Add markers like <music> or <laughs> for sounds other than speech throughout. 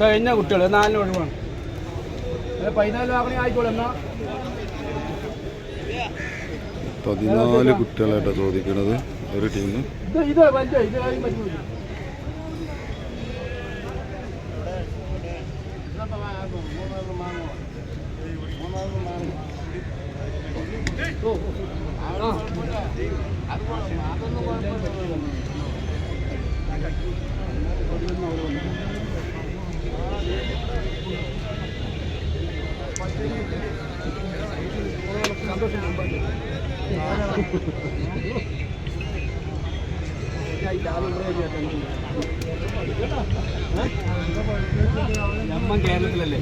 കഴിഞ്ഞ കുട്ടികൾ നാലിന് ഒഴിവാണ്. പതിനാല് വാങ്ങണേ ആയിക്കോളെ എന്നാ. പതിനാല് കുട്ടികളായിട്ടാ ചോദിക്കണത് ഒരു ടീം ഇത് ഇത് വലിയ ഇത് കാര്യം പറ്റുന്നില്ല ഞമ്മൻ കേരളത്തിലല്ലേ?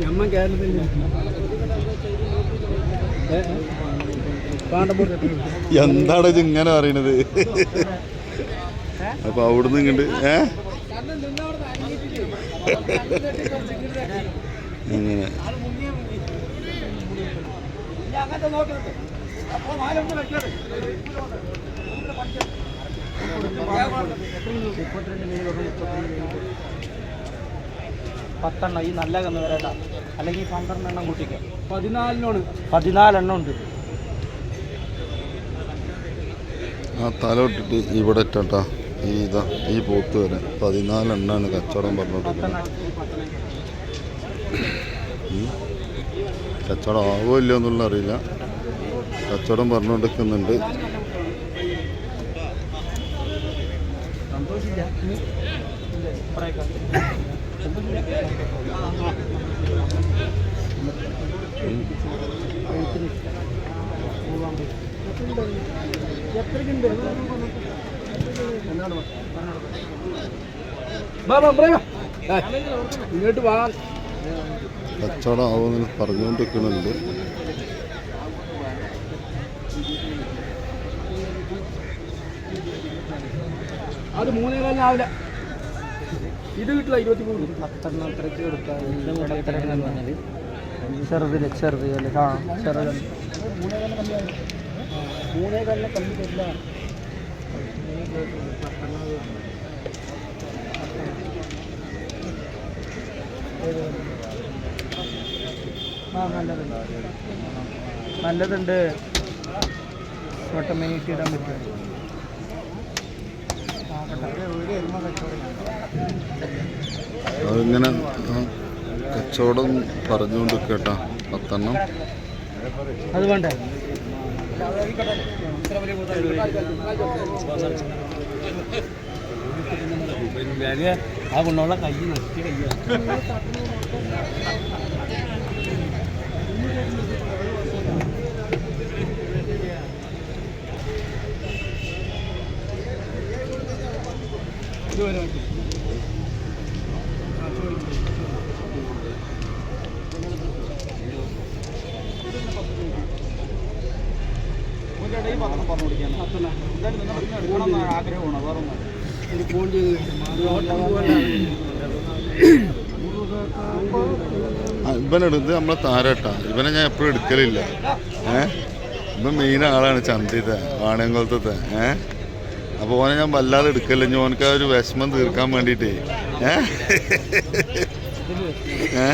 ഞമ്മൻ കേരളത്തിലല്ലേ? എന്താണ് ഇത് ഇങ്ങനെ അറിയണത് അപ്പൊ അവിടുന്ന് ഇങ്ങോട്ട് ഏ? അങ്ങനെ പത്തെണ്ണം ഈ നല്ല കന്ന് വരട്ടാ. അല്ലെങ്കിൽ പന്ത്രണ്ട് എണ്ണം കൂട്ടിക്കോ. പതിനാലിനോട്. പതിനാലെണ്ണം ഉണ്ട്. ആ തല ഇട്ടിട്ട് ഇവിടെ ഇട്ടാ ഈ ഇതാ ഈ പോത്ത് വരെ. പതിനാലെണ്ണാണ് കച്ചവടം പറഞ്ഞോണ്ടിരിക്കുന്നത്. കച്ചവടം ആവുമല്ലോ എന്നുള്ള അറിയില്ല. കച്ചവടം പറഞ്ഞുകൊണ്ടിരിക്കുന്നുണ്ട് ഇങ്ങോട്ട് വാ. കച്ചവടം ആവുമെന്ന് പറഞ്ഞുകൊണ്ടിരിക്കുന്നുണ്ട്. അത് മൂന്നേ കാലിനാവില്ല ഇത് കിട്ടില്ല ഇരുപത്തി മൂന്ന് പത്തെണ്ണം അത്രയ്ക്ക് കൊടുക്കാം ചെറുതിൽ ചെറുത് അല്ലേ ആ ചെറുത്. മൂന്നേ കാലിനെ കമ്പി തരില്ല. ആ നല്ലതുണ്ട്. നല്ലതുണ്ട്. ഓട്ടോമാറ്റിക് ഇടാൻ പറ്റും. അതിങ്ങനെ കച്ചവടം പറഞ്ഞുകൊണ്ട് കേട്ടാ പത്തെണ്ണം. അത് വേണ്ടേ? ആ കൊണ്ടുള്ള കൈ നശിച്ച കയ്യാണ് ഇത് വരെ വെക്ക്. ആ, ചോദിക്ക്. ഒരു ഫോൺ ചെയ്ത് ആ, ഇവനെടു ഇത് നമ്മളെ താരട്ടാ ഇവനെ ഞാൻ എപ്പോഴും എടുക്കലില്ല ഏഹ് ഇവൻ മെയിൻ ആളാണ് ചന്തത്തെ വാണയംകുളത്തെ ഏഹ് അപ്പോൾ ഓനെ ഞാൻ വല്ലാതെ എടുക്കല്ല ഇനി ഓനക്ക് ആ ഒരു വിഷമം തീർക്കാൻ വേണ്ടിയിട്ടേ ഏഹ് ഏ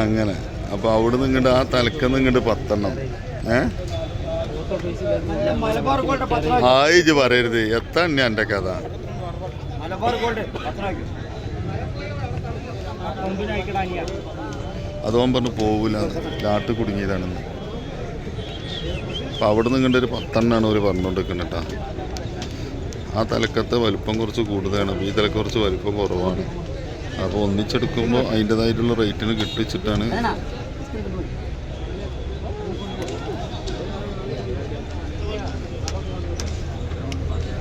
അങ്ങനെ അപ്പോൾ നിന്ന് ഇങ്ങോട്ട് ആ തലക്കെന്ന് ഇങ്ങോട്ട് പത്തെണ്ണം ഏ? മലബാർ ഗോൾഡ് പത്രം ആയിജ് പറയരുത്. എത്ര എണ്ണ എന്റെ കഥ? അതോൻ പറഞ്ഞു പോവില്ല ലാട്ട് കുടുങ്ങിയതാണെന്ന് അപ്പം അവിടെ നിന്ന് ഒരു പത്തെണ്ണാണ് അവർ പറഞ്ഞുകൊണ്ടിരിക്കുന്നത് കേട്ടോ. ആ തലക്കത്തെ വലുപ്പം കുറച്ച് കൂടുതലാണ്. ഈ തലക്ക് കുറച്ച് വലുപ്പം കുറവാണ്. അപ്പോൾ ഒന്നിച്ചെടുക്കുമ്പോൾ അതിന്റെതായിട്ടുള്ള റേറ്റിന് കിട്ടിച്ചിട്ടാണ്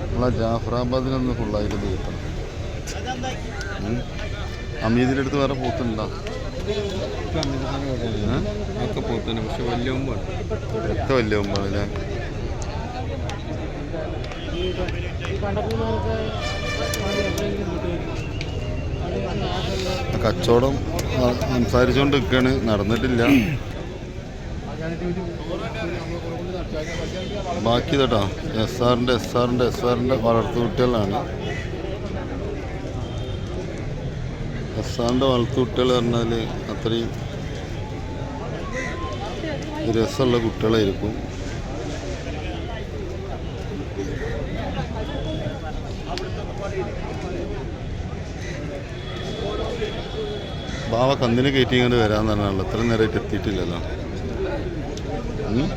നമ്മളെ ജാഫറാബാദിനൊന്ന് ഫുള്ളായിട്ട്. അമീദിന്റെ അടുത്ത് വേറെ പോത്തുണ്ടോ ഒക്കെ പോത്തന്നെ പക്ഷെ വലിയ മുമ്പാണ് എത്ര വലിയ മുമ്പാണല്ലേ കച്ചവടം സംസാരിച്ചുകൊണ്ട് നിൽക്കുകയാണ് നടന്നിട്ടില്ല. ബാക്കി കേട്ടോ എസ് ആറിന്റെ എസ് ആറിന്റെ എസ് ആറിന്റെ വളർത്തുകുട്ടികളാണ് എസ് ആറിന്റെ വളർത്തുകുട്ടികൾ പറഞ്ഞാൽ അത്രയും രസമുള്ള കുട്ടികളായിരിക്കും. ബാവ കന്നിന് കയറ്റി ഇങ്ങനെ വരാൻ തന്നെയാണല്ലോ ഇത്ര നേരമായിട്ട് എത്തിയിട്ടില്ലല്ലോ ഉം?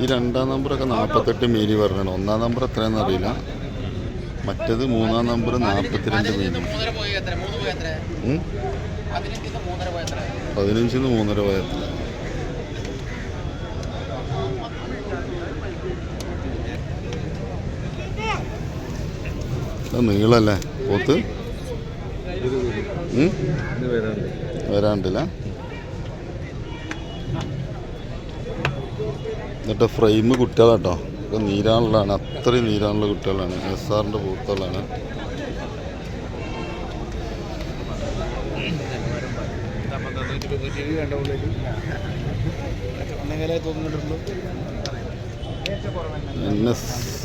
ഈ രണ്ടാം നമ്പറൊക്കെ നാൽപ്പത്തെട്ട് മീലി പറഞ്ഞാണ്. ഒന്നാം നമ്പർ എത്രയാണെന്ന് അറിയില്ല. മറ്റത് മൂന്നാം നമ്പർ നാൽപ്പത്തിരണ്ട് മീലി? പതിനഞ്ചിന്ന് മൂന്നര പോയത്ര നീളല്ലേ? പോത്ത്? വരാണ്ടില്ല? എന്നിട്ട് ഫ്രെയിം കുട്ടികളാട്ടോ. ഒക്കെ നീരാനുള്ളതാണ് അത്രയും നീരാനുള്ള കുട്ടികളാണ്. എസ് ആറിന്റെ പൂത്തുകളാണ് എൻ എസ്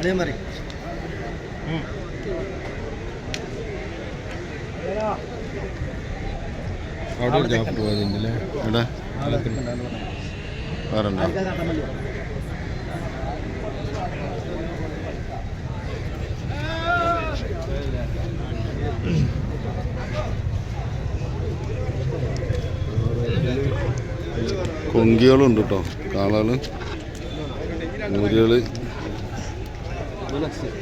അതേ മതി അവിടെ ജാപ്പ് പോയതിന്റെ ഇവിടെ വേറെ ഉണ്ടോ കൊങ്കികളും ഉണ്ട് अक्षर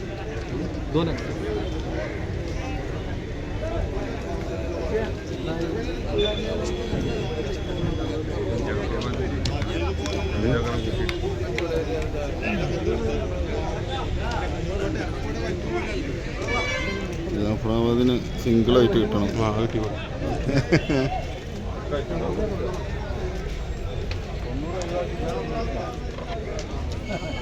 दोन अक्षर ജാഫ്രാബാദിന് സിംഗിളായിട്ട് കിട്ടണം. ആ കിട്ടി. <laughs>